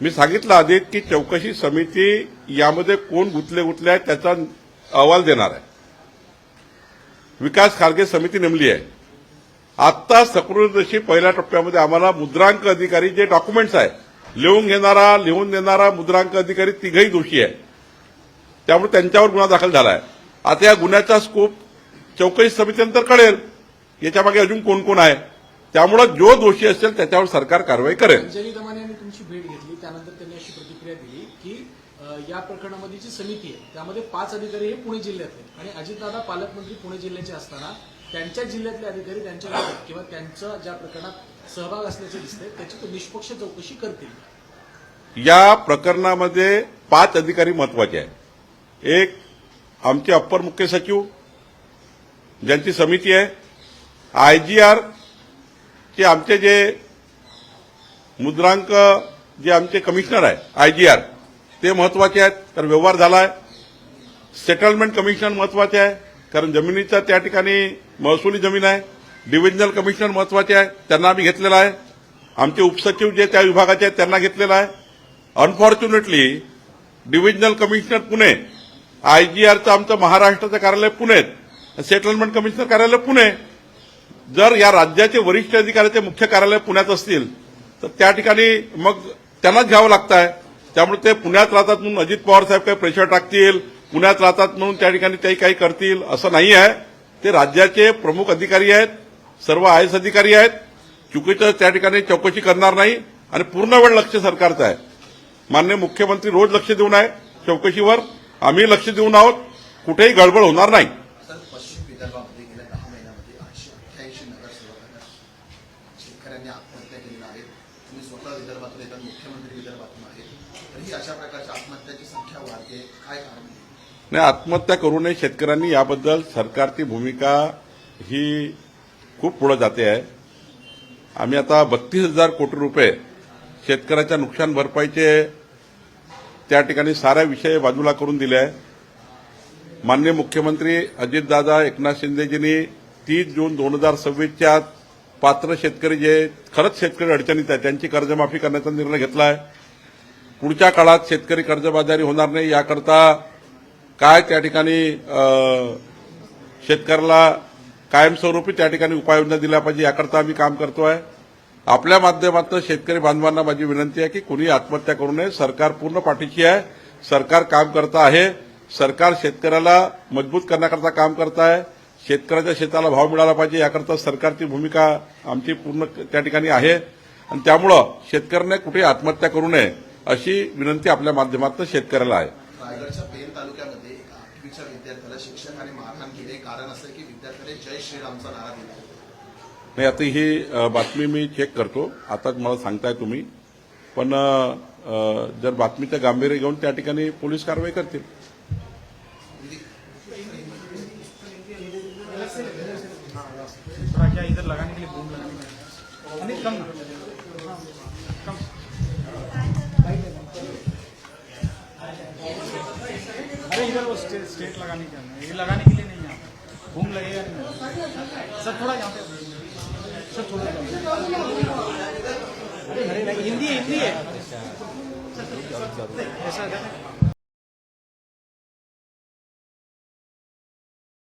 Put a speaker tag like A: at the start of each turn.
A: मी सांगितलं आधी की चौकशी समिती यामध्ये कोण गुंतले गुतले आहेत त्याचा अहवाल देणार आहे. विकास खारगे समिती नेमली आहे. आत्ता सकृतदर्शी पहिल्या टप्प्यामध्ये आम्हाला मुद्रांक अधिकारी जे डॉक्युमेंट्स आहे लिहून घेणारा लिहून देणारा मुद्रांक अधिकारी तिघही दोषी आहे त्यामुळे त्यांच्यावर गुन्हा दाखल झाला आहे आता या गुन्ह्याचा स्कोप चौकशी समितीनंतर कळेल. याच्यामागे अजून कोण कोण आहे. त्यामुळे जो दोषी असेल त्याच्यावर सरकार कारवाई करेल.
B: यांनी तुमची भेट घेतली त्यानंतर त्यांनी अशी प्रतिक्रिया दिली की या प्रकरणामध्ये जी समिती आहे त्यामध्ये पाच अधिकारी हे पुणे जिल्ह्यातले आणि अजितदादा पालकमंत्री पुणे जिल्ह्याचे असताना त्यांच्या जिल्ह्यातले अधिकारी त्यांच्या किंवा त्यांचा ज्या प्रकरणात सहभाग असल्याचे दिसते त्याची तो निष्पक्ष चौकशी करतील.
A: या प्रकरणामध्ये पाच अधिकारी महत्त्वाचे आहेत. एक आमचे अप्पर मुख्य सचिव ज्यांची समिती आहे. आयजीआर चे आमचे जे मुद्रांक जे आमचे कमिशनर आहे आयजीआर ते महत्त्वाचे आहेत कारण व्यवहार झाला आहे सेटलमेंट कमिशनर महत्त्वाचे आहे कारण जमिनीचा त्या ठिकाणी महसुली जमीन आहे. डिव्हिजनल कमिशनर महत्त्वाचे आहे त्यांना आम्ही घेतलेला आहे. आमचे उपसचिव जे त्या विभागाचे आहेत त्यांना घेतलेला आहे. अनफॉर्च्युनेटली डिव्हिजनल कमिशनर पुणे आयजीआरचं आमचं महाराष्ट्राचं कार्यालय पुणेत सेटलमेंट कमिशनर कार्यालय पुणे. जर या राज्याचे वरिष्ठ अधिकाऱ्याचे मुख्य कार्यालय पुण्यात असतील तर त्या ठिकाणी मग त्यांनाच घ्यावं लागतं आहे त्यामुळे ते पुण्यात राहतात म्हणून अजित पवार साहेब काही प्रेशर टाकतील पुण्यात राहतात म्हणून त्या ठिकाणी ते काही करतील असं नाही आहे ते राज्याचे प्रमुख अधिकारी आहेत सर्व आय एस अधिकारी आहेत. चुकीचं त्या ठिकाणी चौकशी करणार नाही आणि पूर्ण वेळ लक्ष सरकारचं आहे. मान्य मुख्यमंत्री रोज लक्ष देऊन आहे चौकशीवर. आम्ही लक्ष देऊन आहोत. कुठेही गडबड होणार नाही.
C: तुम्ही स्वतः विदर्भातून येतात मुख्यमंत्री विदर्भातून आहेत तरीही अशा प्रकारच्या आत्महत्याची संख्या वाढते. काय कारण आहे?
A: नाही आत्महत्या करू नये शेतकऱ्यांनी. याबद्दल सरकारची भूमिका ही खूप पुढे जाते आहे. आम्ही आता बत्तीस हजार कोटी रुपये शेतकऱ्याच्या नुकसान भरपाईचे त्या ठिकाणी सारा विषय बाजूला करून दिले आहे. माननीय मुख्यमंत्री अजितदादा एकनाथ शिंदेजींनी तीस जून दोन हजार सव्वीसच्या पात्र शेतकरी जे खरंच शेतकरी अडचणीत आहे त्यांची कर्जमाफी करण्याचा निर्णय घेतला आहे पुढच्या काळात शेतकरी कर्जबाजारी होणार नाही याकरता काय त्या ठिकाणी शेतकऱ्याला कायमस्वरूपी त्या ठिकाणी उपाययोजना दिल्या पाहिजे याकरता आम्ही काम करतो आहे आपल्या माध्यमातून शेतकरी बांधवांना माझी विनंती आहे की कुणी आत्महत्या करू नये. सरकार पूर्ण पाठीशी आहे. सरकार काम करत आहे. सरकार शेतकऱ्याला मजबूत करण्याकरता काम करत आहे. शेतकऱ्याच्या शेताला भाव मिळाला पाहिजे याकरता सरकारची भूमिका आमची पूर्ण त्या ठिकाणी आहे. आणि त्यामुळं शेतकऱ्याने कुठेही आत्महत्या करू नये अशी विनंती आपल्या माध्यमातून शेतकऱ्याला आहे.
C: रायगडच्या पेन तालुक्यामध्ये आठवीच्या विद्यार्थ्याला शिक्षकाने मारहाण केली कारण असं की विद्यार्थ्याने जय श्रीरामचा नारा दिला.
A: नाही आता ही बातमी मी चेक करतो. आताच मला सांगताय तुम्ही. पण जर बातमीचं गांभीर्य घेऊन त्या ठिकाणी पोलीस कारवाई करतील.
D: थोड़ा क्या इधर लगाने के लिए बूम लगाने के कम ना कम अरे इधर वो स्टे, स्टेट लगाने के लिए ये लगाने के लिए नहीं यहाँ बूम लगेगा नहीं सर थोड़ा यहाँ पे सर थोड़ा हिंदी हिंदी है ऐसा